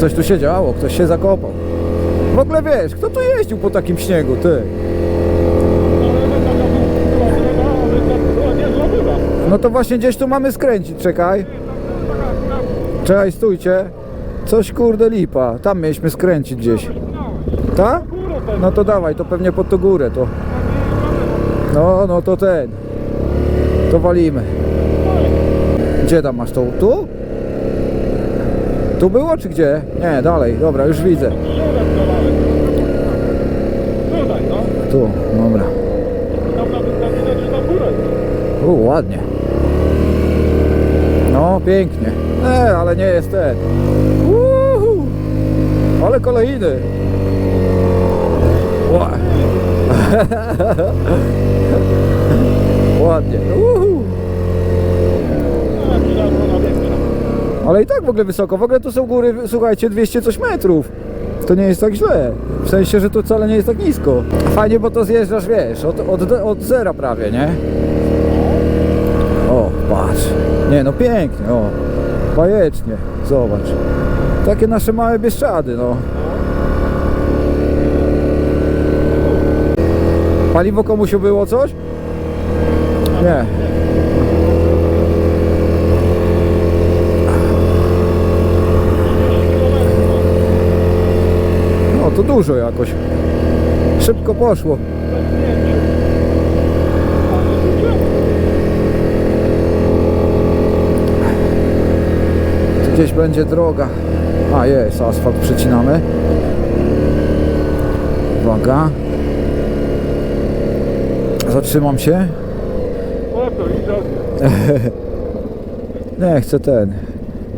coś tu się działo, ktoś się zakopał. W ogóle wiesz, kto tu jeździł po takim śniegu, ty? No to właśnie gdzieś tu mamy skręcić, czekaj. Czekaj, stójcie. Coś kurde lipa, tam mieliśmy skręcić gdzieś. Tak? No to dawaj, to pewnie pod tą górę to. No, no to ten. To walimy. Gdzie tam masz to? Tu? Tu było czy gdzie? Nie, dalej, dobra, już widzę. Tu, dobra. Tam nawet widać na górę. U, ładnie. No, pięknie. E, ale nie jest ten. Uhu. Ale kolejny. Ła. Ładnie. Uhu. Ale i tak w ogóle wysoko. W ogóle to są góry, słuchajcie, 200 coś metrów. To nie jest tak źle. W sensie, że to wcale nie jest tak nisko. Fajnie, bo to zjeżdżasz, wiesz, od, od, od zera prawie, nie? O, patrz. Nie, no pięknie, o. Bajecznie. Zobacz. Takie nasze małe Bieszczady, no. Paliwo komuś było coś? Nie. No to dużo jakoś. Szybko poszło. Tu gdzieś będzie droga. A jest, asfalt przecinamy. Uwaga. Zatrzymam się. Nie, chcę ten.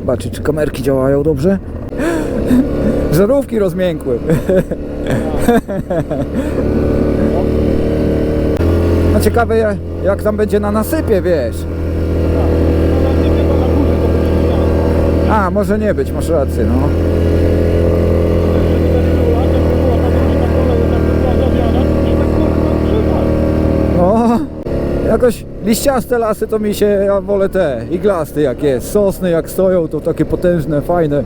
Zobaczyć, czy kamerki działają dobrze. Żarówki rozmiękły. No ciekawe jak- tam będzie na nasypie, wiesz. A, może nie być, masz rację, no. O, jakoś liściaste lasy to mi się, ja wolę te, iglasty jak jest. Sosny jak stoją, to takie potężne, fajne.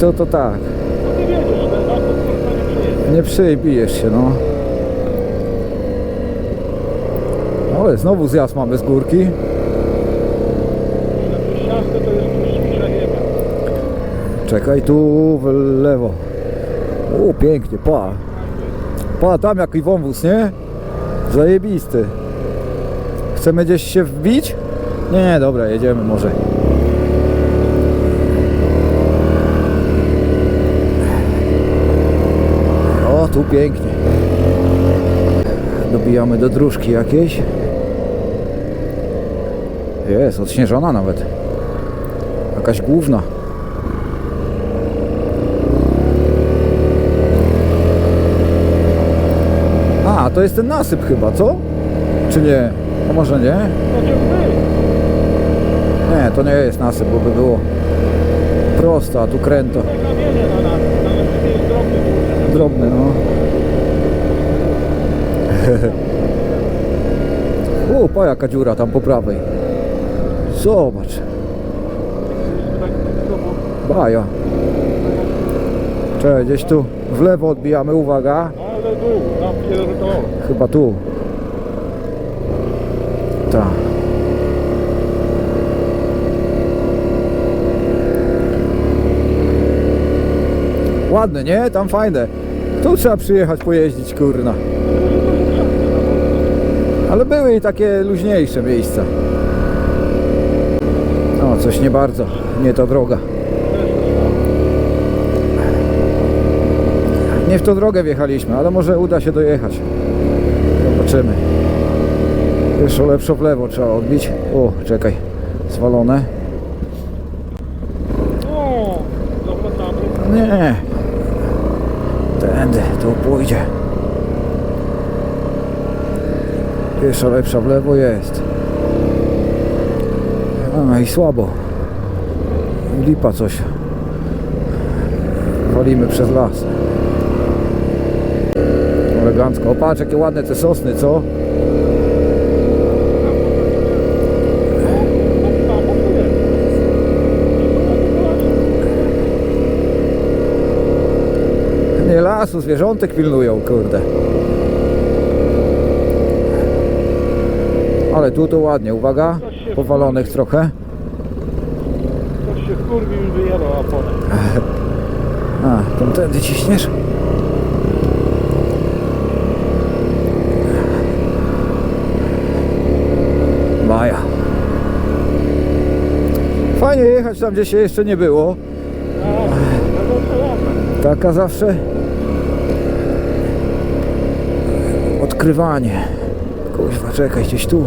To to tak, nie przybijesz się, no. Ale znowu zjazd mamy z górki. Czekaj, tu w lewo. U, pięknie, pa. Pa, tam jaki wąwóz, nie? Zajebisty. Chcemy gdzieś się wbić? Nie, nie, dobra, jedziemy może. O, tu pięknie. Dobijamy do dróżki jakiejś. Jest, odśnieżona nawet. Jakaś główna. A, to jest ten nasyp chyba, co? Czy nie? A może nie? Nie, to nie jest nasyp, bo by było prosto, a tu kręto. Drobny, no. U, pa jaka dziura tam po prawej. Zobacz, baja. Czekaj, gdzieś tu w lewo odbijamy, uwaga. Ale dół, tam pierdolę. Chyba tu. Tak. Ładne, nie? Tam fajne. Tu trzeba przyjechać, pojeździć, kurna. Ale były i takie luźniejsze miejsca. No, coś nie bardzo. Nie to droga. Nie w tą drogę wjechaliśmy, ale może uda się dojechać. Zobaczymy. Jeszcze lepszo w lewo trzeba odbić. O, czekaj. Zwalone. Nie. Tędy, tu pójdzie. Jeszcze lepsza w lewo jest. A i słabo. Lipa coś. Walimy przez las. Elegancko. O patrz jakie ładne te sosny, co? Tam, o, tu jest. Lasu, zwierzątek pilnują, kurde. Ale tu to ładnie, uwaga, powalonych trochę. Ktoś się wkurwił i wyjebał oponę. A, tamtędy ciśniesz? Maja. Fajnie jechać tam, gdzie się jeszcze nie było. No ładne. Taka zawsze odkrywanie. Kuźwa, czekaj, gdzieś tu.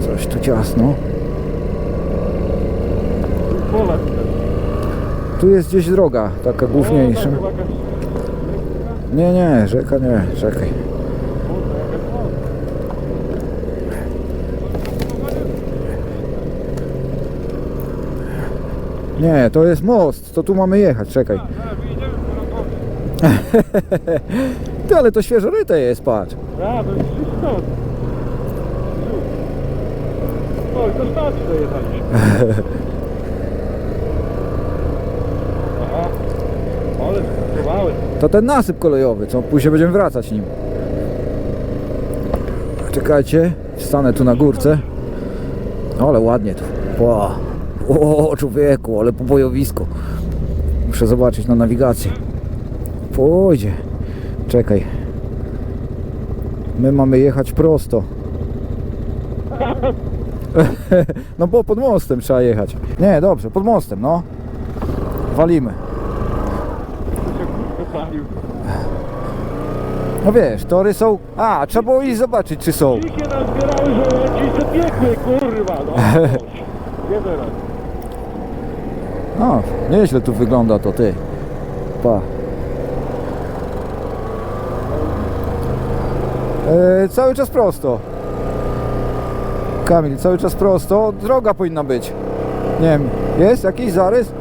Coś tu ciasno. Tu jest gdzieś droga, taka główniejsza. Nie, nie, rzeka nie, czekaj. Nie, to jest most, to tu mamy jechać, czekaj. Po. Ty, ale to świeżoryte jest, patrz. A, to jest stąd. Oj, to starczy dojechaliśmy. Aha. Ale spróbowały. To ten nasyp kolejowy, co później będziemy wracać nim. Czekajcie, stanę tu na górce. Ale ładnie tu. Ła. O, człowieku, ale pobojowisko. Muszę zobaczyć na nawigację. Pójdzie. Czekaj. My mamy jechać prosto. No bo pod mostem trzeba jechać. Nie, dobrze, pod mostem, no. Walimy. No wiesz, tory są... A, trzeba było iść zobaczyć, czy są. Dzikie nazbierały, że ci se piekły, kurwa, no. Nie teraz. No, nieźle tu wygląda to, ty. Pa. E, cały czas prosto. Kamil, cały czas prosto. Droga powinna być. Nie wiem, jest jakiś zarys?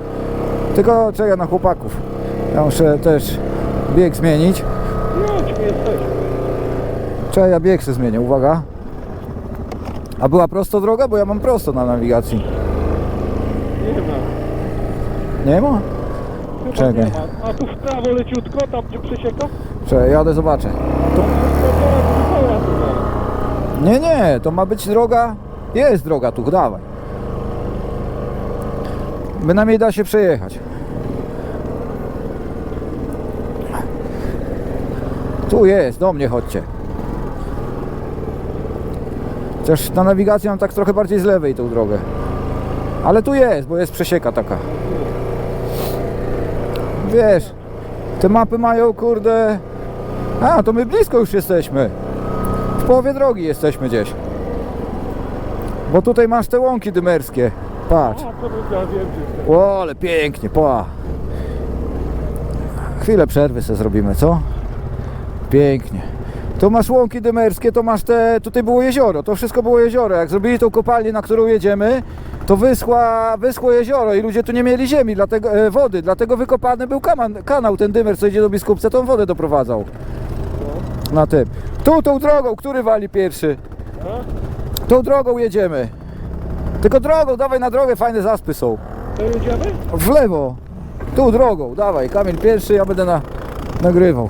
Tylko czekaj na chłopaków. Ja muszę też bieg zmienić. Czekaj, ja bieg sobie zmienię, uwaga. A była prosto droga? Bo ja mam prosto na nawigacji. Nie ma. Nie ma? Czekaj. nie ma. A tu w prawo leciutko, tam gdzie przesieka? Czekaj, jadę zobaczę. To. Nie, nie, to ma być droga. Jest droga tu, dawaj. Bynajmniej da się przejechać. Tu jest, do mnie chodźcie. Chociaż na nawigacji mam tak trochę bardziej z lewej tą drogę. Ale tu jest, bo jest przesieka taka. Wiesz, te mapy mają kurde... A, to my blisko już jesteśmy. W połowie drogi jesteśmy gdzieś. Bo tutaj masz te łąki dymerskie. Patrz. To. O, ale pięknie, po. Chwilę przerwy sobie zrobimy, co? Pięknie. Tu masz łąki dymerskie, to masz te... Tutaj było jezioro, to wszystko było jezioro. Jak zrobili tą kopalnię, na którą jedziemy, to wyschła, wyschło jezioro i ludzie tu nie mieli ziemi, dlatego, e, wody, dlatego wykopany był kaman, kanał, ten dymer, co idzie do biskupca, tą wodę doprowadzał. Na tym. Tu, tą drogą, który wali pierwszy? Tą drogą jedziemy. Tylko drogą, dawaj na drogę, fajne zaspy są. To jedziemy? W lewo. Tu drogą, dawaj. Kamil pierwszy, ja będę na, nagrywał.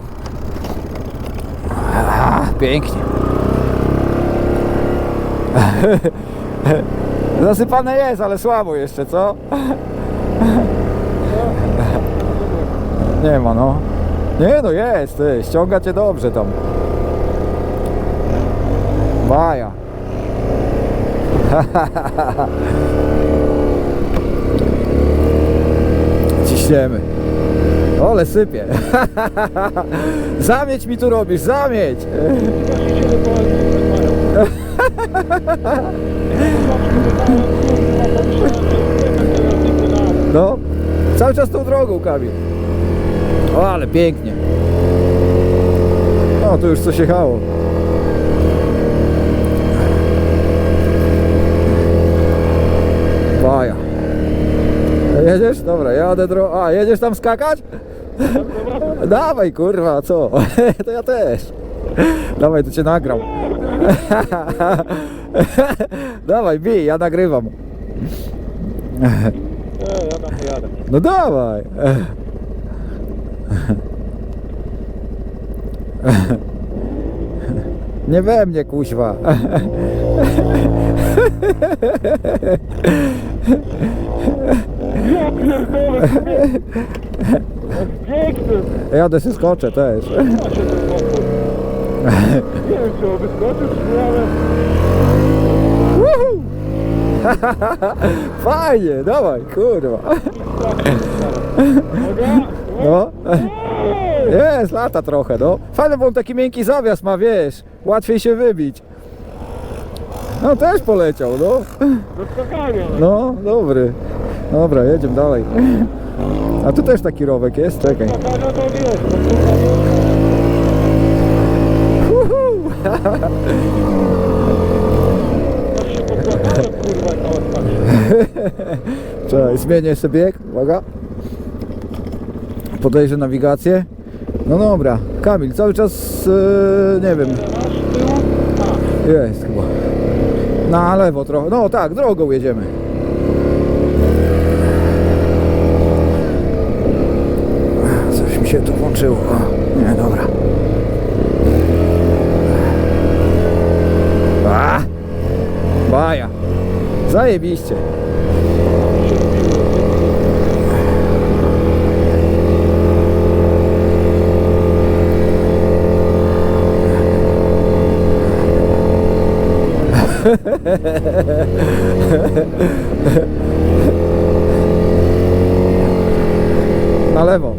A, pięknie. Zasypane jest, ale słabo jeszcze, co? Nie ma, no. Nie no, jest, ty, ściąga cię dobrze tam. Baja. Ciśniemy. Ole sypie. zamieć mi tu robisz, zamieć. No, cały czas tą drogą, Kamil. O, ale pięknie. O, tu już coś jechało. Baja. Jedziesz? Dobra, jadę dro... A, jedziesz tam skakać? Dawaj, kurwa, co? To ja też. Dawaj, to cię nagram. Dawaj, bij, ja nagrywam. Jadę. No dawaj. Nie we mnie, kuźwa. Ja pierdolę, człowieku. Piękny. Jadę się skoczę też. Ja się. Nie wiem, czy on wyskoczył, czy nie, ale... Fajnie, dawaj, kurwa. Uwaga. No. Jest, lata trochę, no. Fajny, bo on taki miękki zawias ma, wiesz. Łatwiej się wybić. No też poleciał, no. Do. No, dobry. Dobra, jedziemy dalej. A tu też taki rowek jest, czekaj. Uhu. zmienię sobie bieg, uwaga. Podejrzę nawigację. No dobra, Kamil, cały czas, e, nie wiem, jest chyba. Na lewo trochę, no tak, drogą jedziemy. Coś mi się tu włączyło. O, nie, dobra. A! Baja. Zajebiście. Na lewo.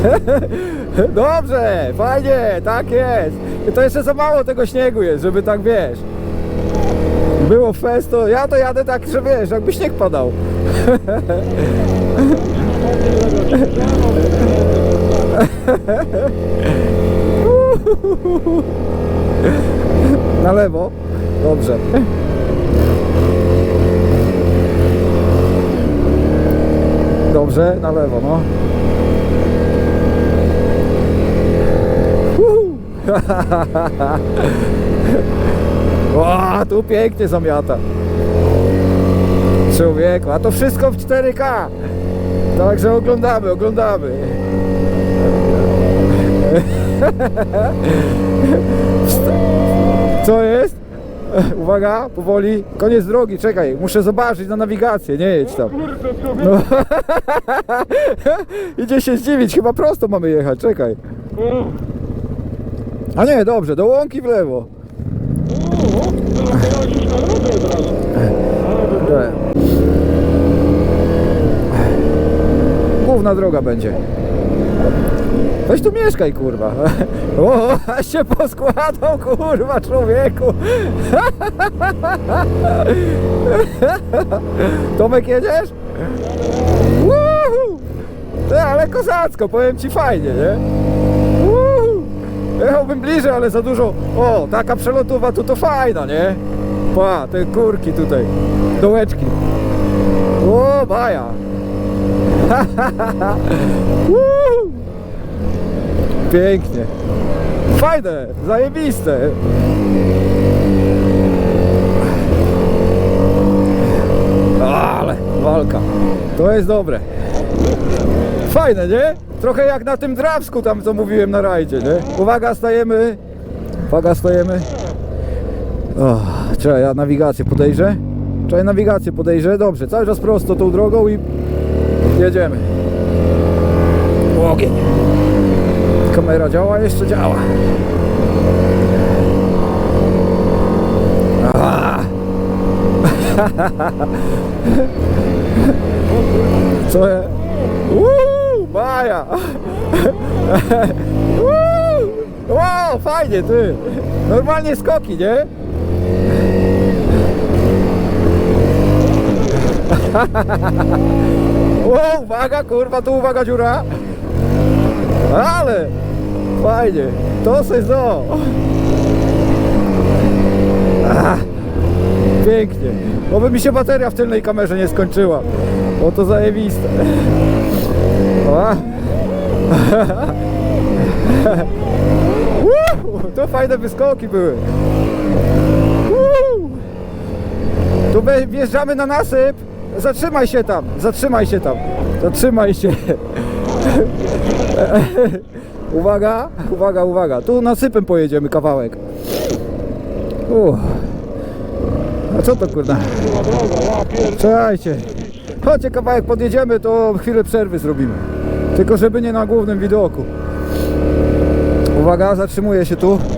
Dobrze, fajnie, tak jest. I To jeszcze za mało tego śniegu jest, żeby tak wiesz. Było fest, to ja to jadę tak, że wiesz, jakby śnieg padał. Na lewo. Dobrze. Dobrze, na lewo, no. O, tu pięknie zamiata. Człowieku, a to wszystko w 4K. Także oglądamy, oglądamy. Co jest? Uwaga, powoli. Koniec drogi, czekaj. Muszę zobaczyć na nawigację, nie jedź tam. Człowieku. Idzie się zdziwić, chyba prosto mamy jechać, czekaj. A nie, dobrze, do łąki w lewo. no. Główna droga będzie. Weź tu mieszkaj, kurwa. O, aż się poskładał, kurwa, człowieku. Tomek, jedziesz? Woohoo! Ty, ale kozacko, powiem ci fajnie, nie? Woohoo! Jechałbym bliżej, ale za dużo. O, taka przelotowa tu to fajna, nie? Pa, te kurki tutaj. Dołeczki. O, baja. Woo! Pięknie. Fajne, zajebiste. Ale walka. To jest dobre. Fajne, nie? Trochę jak na tym drawsku tam, co mówiłem na rajdzie, nie? Uwaga, stajemy. Uwaga, stajemy. O, czekaj, ja nawigację podejrzę. Czekaj, nawigację podejrzę. Dobrze, cały czas prosto tą drogą i jedziemy. Ogień. Kamera działa? Jeszcze działa. Co je? Uuu, Maja! Uuu, Wow, fajnie ty! Normalnie skoki, nie? Wow, uwaga, kurwa, tu uwaga dziura! Ale! Fajnie! To sezo! Ah, Pięknie! Oby mi się bateria w tylnej kamerze nie skończyła. Bo to zajebiste. O. To fajne wyskoki były. Tu wjeżdżamy na nasyp zatrzymaj się tam, zatrzymaj się tam, zatrzymaj się. Uwaga, uwaga, uwaga. Tu nasypem pojedziemy kawałek. Uff. A co to pierdolę. Czekajcie. Chodźcie kawałek podjedziemy, to chwilę przerwy zrobimy. Tylko żeby nie na głównym widoku. Uwaga, zatrzymuję się tu.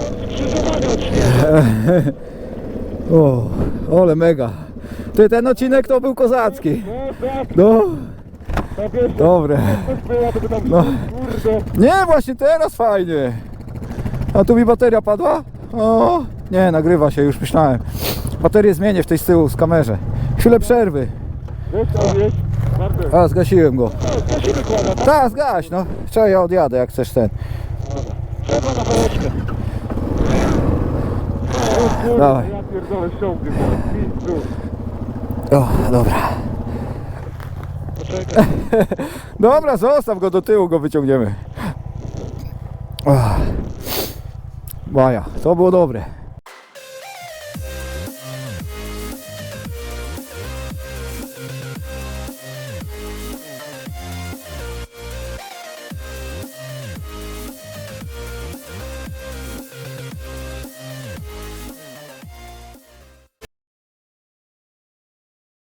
O, ole mega. Ty, ten odcinek to był kozacki. No pierwsza dobre. tam, No. kurde. Nie, właśnie teraz fajnie. A tu mi bateria padła? O, nie, nagrywa się, już myślałem. Baterię zmienię w tej z tyłu, z kamerze. Chwilę przerwy. Wiesz co, wiesz? Bartek, A, zgasiłem go. tak? Tak, zgaś, no. Czekaj, ja odjadę, jak chcesz ten. Trzeba na pałeczkę. O kurde, Dawaj. ja pierdolę pizdu. O, dobra. Dobra, zostaw go do tyłu, go wyciągniemy. O. Maja, to było dobre.